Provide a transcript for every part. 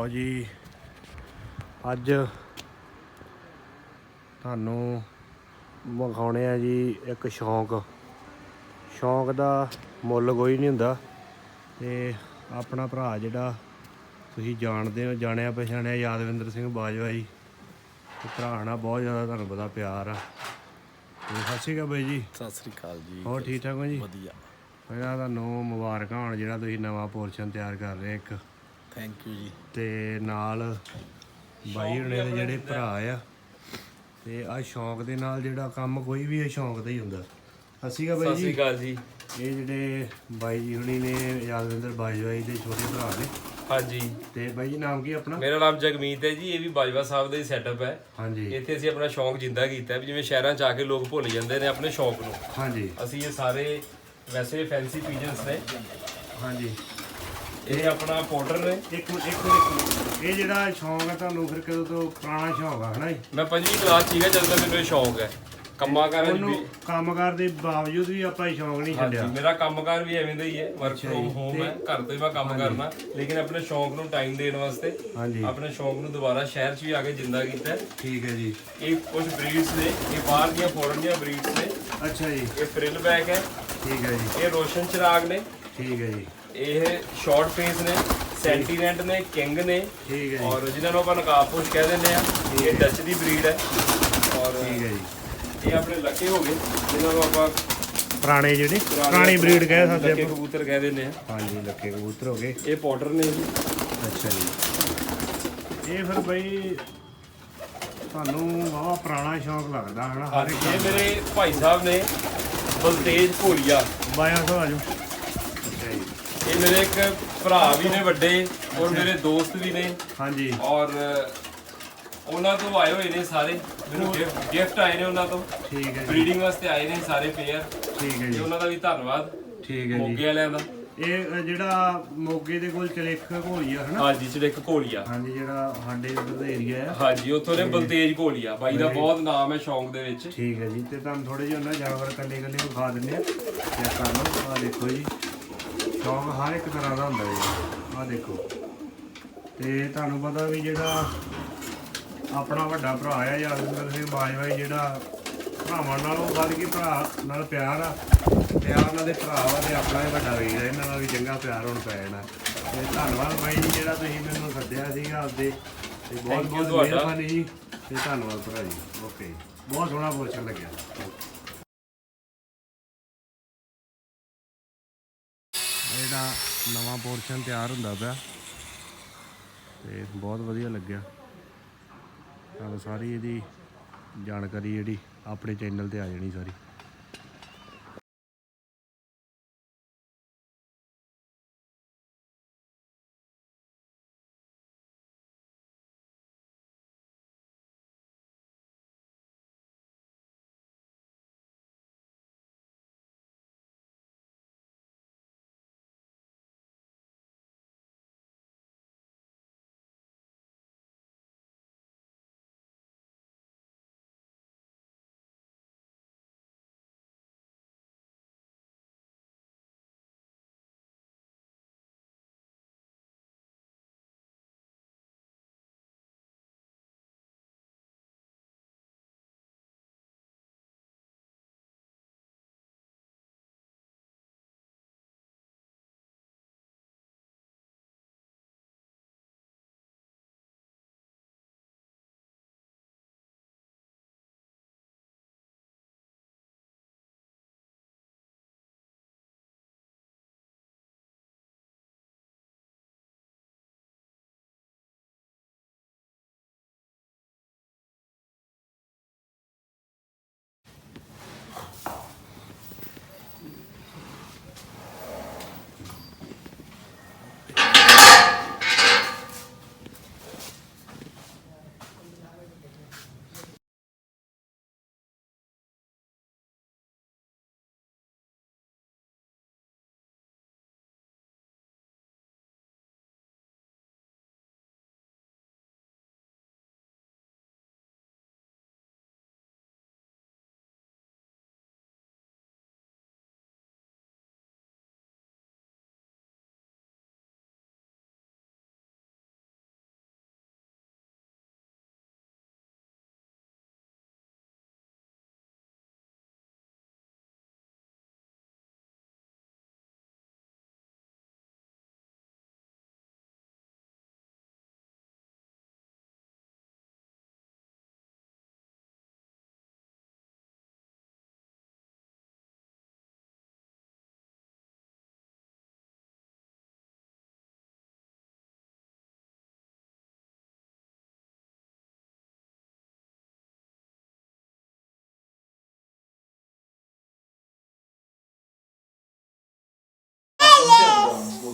ਲਓ ਜੀ। ਅੱਜ ਤੁਹਾਨੂੰ ਵਿਖਾਉਣੇ ਆ ਜੀ ਇੱਕ ਸ਼ੌਂਕ। ਸ਼ੌਂਕ ਦਾ ਮੁੱਲ ਕੋਈ ਨਹੀਂ ਹੁੰਦਾ। ਤੇ ਆਪਣਾ ਭਰਾ ਜਿਹੜਾ ਤੁਸੀਂ ਜਾਣਦੇ ਹੋ ਜਾਣਿਆ ਪਛਾਣਿਆ ਯਾਦਵਿੰਦਰ ਸਿੰਘ ਬਾਜਵਾ ਜੀ। ਤੇ ਭਰਾ ਨਾਲ ਬਹੁਤ ਜ਼ਿਆਦਾ ਤੁਹਾਨੂੰ ਪਤਾ ਪਿਆਰ ਆ। ਤੇ ਸਤਿ ਸ਼੍ਰੀ ਅਕਾਲ ਬਾਈ ਜੀ। ਸਤਿ ਸ੍ਰੀ ਅਕਾਲ ਜੀ। ਹੋਰ ਠੀਕ ਠਾਕ ਹੋ ਜੀ? ਵਧੀਆ। ਪਹਿਲਾਂ ਤੁਹਾਨੂੰ ਮੁਬਾਰਕਾਂ ਹੋਣ ਜਿਹੜਾ ਤੁਸੀਂ ਨਵਾਂ ਪੋਰਸ਼ਨ ਤਿਆਰ ਕਰ ਰਹੇ ਇੱਕ। ਥੈਂਕ ਯੂ ਜੀ। ਤੇ ਨਾਲ ਬਾਈ ਹੁਣੇ ਦੇ ਜਿਹੜੇ ਭਰਾ ਆ ਤੇ ਆ ਸ਼ੌਂਕ ਦੇ ਨਾਲ ਜਿਹੜਾ ਕੰਮ ਕੋਈ ਵੀ ਇਹ ਸ਼ੌਂਕ ਦਾ ਹੀ ਹੁੰਦਾ। ਅਸੀਂ ਕਾ ਬਾਈ ਸਤਿ ਸ਼੍ਰੀ ਜੀ। ਅਕਾਲ ਜੀ। ਇਹ ਜਿਹੜੇ ਬਾਈ ਜੀ ਹੁਣੀ ਨੇ ਯਾਦਵਿੰਦਰ ਬਾਜਵਾਈ ਦੇ ਛੋਟੇ ਭਰਾ ਨੇ। ਹਾਂਜੀ। ਤੇ ਬਾਈ ਜੀ ਨਾਮ ਕੀ ਆਪਣਾ? ਮੇਰਾ ਨਾਮ ਜਗਮੀਤ ਹੈ ਜੀ ਇਹ ਵੀ ਬਾਜਵਾ ਸਾਹਿਬ ਦਾ ਹੀ ਸੈਟਅਪ ਹੈ। ਹਾਂਜੀ। ਇੱਥੇ ਅਸੀਂ ਆਪਣਾ ਸ਼ੌਂਕ ਜਿੰਦਾ ਕੀਤਾ ਵੀ ਜਿਵੇਂ ਸ਼ਹਿਰਾਂ 'ਚ ਆ ਕੇ ਲੋਕ ਭੁੱਲ ਜਾਂਦੇ ਨੇ ਆਪਣੇ ਸ਼ੌਂਕ ਨੂੰ। ਹਾਂਜੀ। ਅਸੀਂ ਇਹ ਸਾਰੇ ਵੈਸੇ ਫੈਂਸੀ ਪੀਜਨਸ ਨੇ। ਹਾਂਜੀ। ਇਹ ਆਪਣਾ ਪਾਊਡਰ ਨੇ। ਇੱਕ ਮਿੰਟ ਇੱਕ ਮਿੰਟ ਇੱਕ ਮਿੰਟ। ਇਹ ਜਿਹੜਾ ਸ਼ੌਂਕ ਹੈ ਤੁਹਾਨੂੰ ਫਿਰ ਕਦੋਂ ਤੋਂ ਪੁਰਾਣਾ ਸ਼ੌਂਕ ਆ ਹਨਾ ਜੀ? ਮੈਂ ਪੰਜਵੀਂ ਕਲਾਸ 'ਚ ਸੀਗਾ ਜਦੋਂ ਦਾ ਮੈਨੂੰ ਇਹ ਸ਼ੌਂਕ ਹੈ। ਕੰਮਾਂ ਕਾਰਾਂ 'ਚ ਉਹਨੂੰ ਵੀ ਕੰਮਕਾਰ ਦੇ ਬਾਵਜੂਦ ਵੀ ਆਪਾਂ ਇਹ ਸ਼ੌਂਕ ਨਹੀਂ ਛੱਡਿਆ। ਮੇਰਾ ਕੰਮਕਾਰ ਵੀ ਐਵੇਂ ਦਾ ਹੀ ਹੈ। Work from. ਹੋਮ ਹੈ ਘਰ ਤੋਂ ਹੀ ਮੈਂ ਕੰਮ ਕਰਨਾ। ਲੇਕਿਨ ਆਪਣੇ ਸ਼ੌਂਕ ਨੂੰ ਟਾਈਮ ਦੇਣ ਵਾਸਤੇ ਹਾਂਜੀ। ਆਪਣੇ ਸ਼ੌਂਕ ਨੂੰ ਦੁਬਾਰਾ ਸ਼ਹਿਰ 'ਚ ਵੀ ਆ ਕੇ ਜਿੰਦਾ ਕੀਤਾ। ਠੀਕ ਹੈ ਜੀ। ਇਹ ਕੁਝ ਬਰੀਡਸ ਨੇ ਇਹ ਬਾਹਰ ਦੀਆਂ ਫੋਰਨ ਦੀਆਂ ਬਰੀਡਸ ਨੇ। ਅੱਛਾ ਜੀ। ਇਹ ਫ੍ਰਿਲ ਬੈਕ ਹੈ। ਠੀਕ ਹੈ ਜੀ। ਇਹ ਰੋਸ਼ਨ ਚਿਰਾਗ ਨੇ। ਠੀਕ ਹੈ ਜੀ। ਇਹ ਸ਼ਾਰਟ ਫੇਸ ਨੇ ਸੈਂਟੀਨੈਂਟ ਨੇ ਕਿੰਗ ਨੇ ਠੀਕ ਹੈ ਜੀ। ਔਰ ਜਿਨ੍ਹਾਂ ਨੂੰ ਆਪਾਂ ਨਕਾਬਪੋਸ਼ ਕਹਿ ਦਿੰਦੇ ਆ ਇਹ ਡੱਚ ਦੀ ਬਰੀਡ ਹੈ। ਔਰ ਠੀਕ ਹੈ ਜੀ। ਇਹ ਆਪਣੇ ਲੱਕੇ ਹੋ ਗਏ ਜਿਨ੍ਹਾਂ ਨੂੰ ਆਪਾਂ ਪੁਰਾਣੇ ਜਿਹੜੇ ਪੁਰਾਣੀ ਬਰੀਡ ਕਹਿ ਸਕਦੇ ਲੱਕੇ ਆਪਾਂ। ਕਬੂਤਰ ਕਹਿ ਦਿੰਦੇ ਆ ਹਾਂਜੀ ਲੱਕੇ ਕਬੂਤਰ ਹੋ ਗਏ। ਇਹ ਪਾਊਡਰ ਨੇ ਜੀ। ਅੱਛਾ ਜੀ। ਇਹ ਫਿਰ ਬਈ ਤੁਹਾਨੂੰ ਵਾਵਾ ਪੁਰਾਣਾ ਸ਼ੌਂਕ ਲੱਗਦਾ ਹਨਾ ਹਰ ਇੱਕ ਇਹ ਮੇਰੇ ਭਾਈ ਸਾਹਿਬ ਨੇ ਬਲਤੇਜ ਭੋਲੀਆ ਬਾਇਆ ਤੋਂ ਆਜੋ ਅੱਛਾ ਜੀ। ਇਹ ਮੇਰੇ ਇੱਕ ਭਰਾ ਵੀ ਨੇ ਵੱਡੇ ਔਰ ਮੇਰੇ ਦੋਸਤ ਵੀ ਨੇ। ਹਾਂਜੀ। ਔਰ ਉਹਨਾਂ ਤੋਂ ਆਏ ਹੋਏ ਨੇ ਸਾਰੇ। ਮੈਨੂੰ ਗਿਫਟ ਆਏ ਨੇ ਉਹਨਾਂ ਤੋਂ। ਠੀਕ ਹੈ ਜੀ। ਬਰੀਡਿੰਗ ਵਾਸਤੇ ਆਏ ਨੇ ਸਾਰੇ ਪੇਅਰ ਠੀਕ ਹੈ ਤੇ ਜੀ। ਉਹਨਾਂ ਦਾ ਵੀ ਧੰਨਵਾਦ। ਠੀਕ ਹੈ ਜੀ। ਮੋਗੇ ਵਾਲਿਆਂ ਦਾ। ਇਹ ਅ, ਜਿਹੜਾ ਮੋਗੇ ਦੇ ਕੋਲ ਚਲੇਖ ਘੋਲੀ ਆ ਹਨਾ? ਹਾਂਜੀ ਜਿਹੜੇ ਇੱਕ ਘੋਲੀਆ। ਹਾਂਜੀ ਜਿਹੜਾ ਸਾਡੇ ਦਾ ਏਰੀਆ ਆ ਹਾਂਜੀ ਉੱਥੋਂ ਨੇ ਬਲਤੇਜ ਘੋਲੀਆ। ਬਾਈ ਦਾ ਬਹੁਤ ਨਾਮ ਹੈ ਸ਼ੌਂਕ ਦੇ ਵਿੱਚ। ਠੀਕ ਹੈ ਜੀ। ਤੇ ਤੁਹਾਨੂੰ ਥੋੜੇ ਜਿਹਾ ਉਹਨਾਂ ਜਾਨਵਰ ਕੱਲੇ ਕੱਲੇ ਵਿਖਾ ਦਿੰਦੇ ਆ ਚੈੱਕ ਕਰ ਲਓ ਆ ਦੇਖੋ ਜੀ। ਸ਼ੌਂਕ ਹਰ ਇੱਕ ਤਰ੍ਹਾਂ ਦਾ ਹੁੰਦਾ ਜੀ। ਆ ਦੇਖੋ। ਤੇ ਤੁਹਾਨੂੰ ਪਤਾ ਵੀ ਜਿਹੜਾ ਆਪਣਾ ਵੱਡਾ ਭਰਾ ਆ ਯਾਦਵਿੰਦਰ ਸਿੰਘ ਬਾਜਵਾਈ ਜਿਹੜਾ ਭਰਾਵਾਂ ਨਾਲੋਂ ਵੱਧ ਕੇ ਭਰਾ ਨਾਲ ਪਿਆਰ ਆ। ਪਿਆਰ ਨਾਲ ਦੇ ਭਰਾ ਵਾ ਤੇ ਆਪਣਾ ਹੀ ਵੱਡਾ ਵੀਰ ਇਹਨਾਂ ਨਾਲ ਵੀ ਚੰਗਾ ਪਿਆਰ ਹੁਣ ਪੈ ਜਾਣਾ। ਤੇ ਧੰਨਵਾਦ ਬਾਈ ਜੀ ਜਿਹੜਾ ਤੁਸੀਂ ਮੈਨੂੰ ਸੱਦਿਆ ਸੀਗਾ ਆਪਦੇ। ਤੇ ਬਹੁਤ ਬਹੁਤ। ਮਿਹਰਬਾਨੀ ਜੀ। ਤੇ ਧੰਨਵਾਦ ਭਰਾ ਜੀ। ਓਕੇ ਬਹੁਤ ਸੋਹਣਾ ਪੋਰਸ਼ਨ ਲੱਗਿਆ। ਜਿਹੜਾ ਨਵਾਂ ਪੋਰਸ਼ਨ ਤਿਆਰ ਹੁੰਦਾ ਪਿਆ ਤੇ ਬਹੁਤ ਵਧੀਆ ਲੱਗਿਆ। ਤੁਹਾਨੂੰ ਸਾਰੀ ਇਹਦੀ ਜਾਣਕਾਰੀ ਜਿਹੜੀ ਆਪਣੇ ਚੈਨਲ ਤੇ ਆ ਜਾਣੀ ਸਾਰੀ।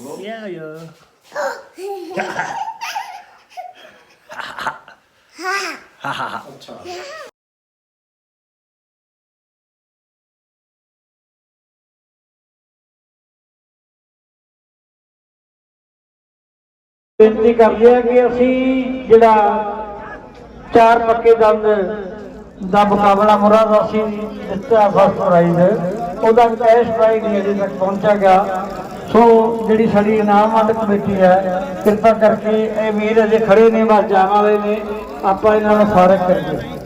Yeah, yeah. ਬੇਨਤੀ ਕਰਦੇ ਆ ਕਿ ਅਸੀਂ ਜਿਹੜਾ ਚਾਰ ਪੱਕੇ ਦੰਦ ਦਾ ਮੁਕਾਬਲਾ ਮੁਰਾਦਾਸੀ ਦਿੱਤਾ ਫਸਟ ਪ੍ਰਾਈਜ਼ ਉਹਦਾ ਕੈਸ਼ ਪ੍ਰਾਈਜ਼ ਨਹੀਂ ਅਜੇ ਤੱਕ ਪਹੁੰਚਿਆ ਗਿਆ ਸੋ ਜਿਹੜੀ ਸਾਡੀ ਇਨਾਮਤ ਕਮੇਟੀ ਹੈ, ਕਿਰਪਾ ਕਰਕੇ ਇਹ ਵੀਰ ਅਜੇ ਖੜੇ ਨੇ, ਬਸ ਜਾਣ ਵਾਲੇ ਨੇ, ਆਪਾਂ ਇਹਨਾਂ ਨੂੰ ਫਾਰਗ ਕਰੀਏ।